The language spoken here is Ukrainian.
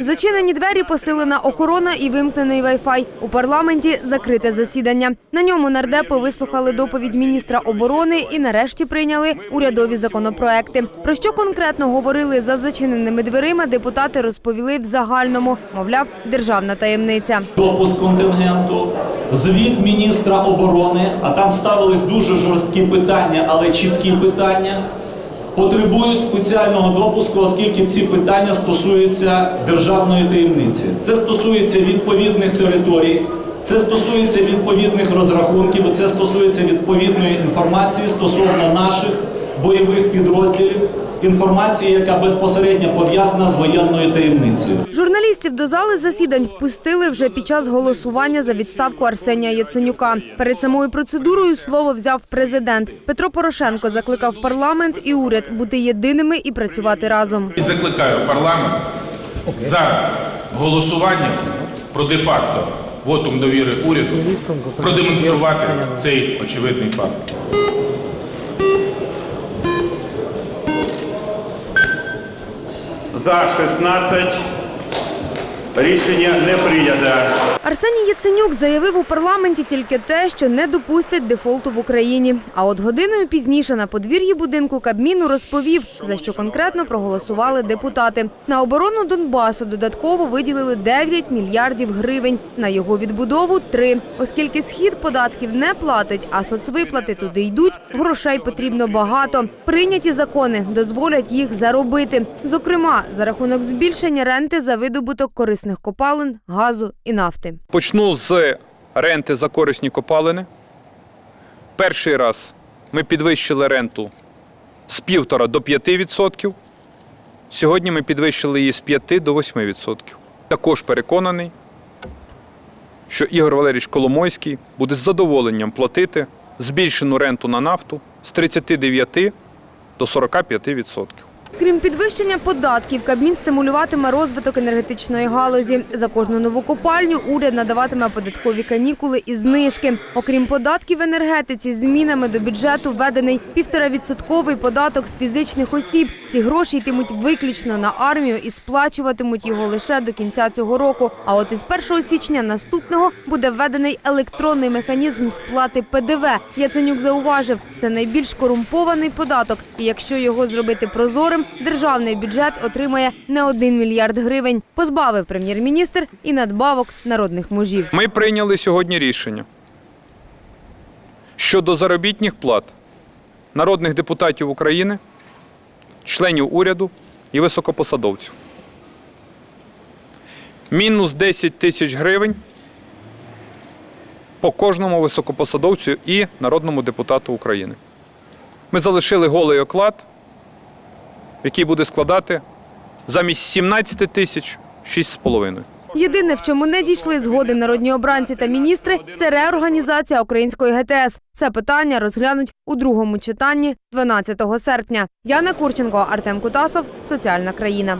Зачинені двері, посилена охорона і вимкнений вайфай. У парламенті закрите засідання. На ньому нардепи вислухали доповідь міністра оборони і нарешті прийняли урядові законопроекти. Про що конкретно говорили за зачиненими дверима, депутати розповіли в загальному. Мовляв, державна таємниця. допуск контингенту, звіт міністра оборони, а там ставились дуже жорсткі питання, але чіткі питання, потребують спеціального допуску, оскільки ці питання стосуються державної таємниці. Це стосується відповідних територій, це стосується відповідних розрахунків, це стосується відповідної інформації стосовно наших бойових підрозділів, інформації, яка безпосередньо пов'язана з воєнною таємницею. Журналістів до зали засідань впустили вже під час голосування за відставку Арсенія Яценюка. Перед самою процедурою слово взяв президент. Петро Порошенко закликав парламент і уряд бути єдиними і працювати разом. І закликаю парламент зараз голосуванням про де-факто вотум довіри уряду продемонструвати цей очевидний факт. За 16 рішення не прийнято. Арсеній Яценюк заявив у парламенті тільки те, що не допустить дефолту в Україні. А от годиною пізніше на подвір'ї будинку Кабміну розповів, за що конкретно проголосували депутати. На оборону Донбасу додатково виділили 9 мільярдів гривень. На його відбудову – 3. Оскільки схід податків не платить, а соцвиплати туди йдуть, грошей потрібно багато. Прийняті закони дозволять їх заробити. Зокрема, за рахунок збільшення ренти за видобуток корисних копалин, газу і нафти. Почну з ренти за корисні копалини. Перший раз ми підвищили ренту з 1,5 до 5%. Сьогодні ми підвищили її з 5 до 8%. Також переконаний, що Ігор Валерійович Коломойський буде з задоволенням платити збільшену ренту на нафту з 39 до 45%. Крім підвищення податків, Кабмін стимулюватиме розвиток енергетичної галузі. За кожну нову копальню уряд надаватиме податкові канікули і знижки. Окрім податків енергетиці, змінами до бюджету введений півторавідсотковий податок з фізичних осіб. Ці гроші йтимуть виключно на армію і сплачуватимуть його лише до кінця цього року. А от із 1 січня наступного буде введений електронний механізм сплати ПДВ. Яценюк зауважив, це найбільш корумпований податок. І якщо його зробити прозорим, державний бюджет отримає не один мільярд гривень. Позбавив прем'єр-міністр і надбавок народних мужів. Ми прийняли сьогодні рішення щодо заробітних плат народних депутатів України, членів уряду і високопосадовців. Мінус 10 тисяч гривень по кожному високопосадовцю і народному депутату України. Ми залишили голий оклад, який буде складати замість 17 тисяч 6,5. Єдине, в чому не дійшли згоди народні обранці та міністри, це реорганізація української ГТС. Це питання розглянуть у другому читанні 12 серпня. Яна Курченко, Артем Кутасов, Соціальна країна.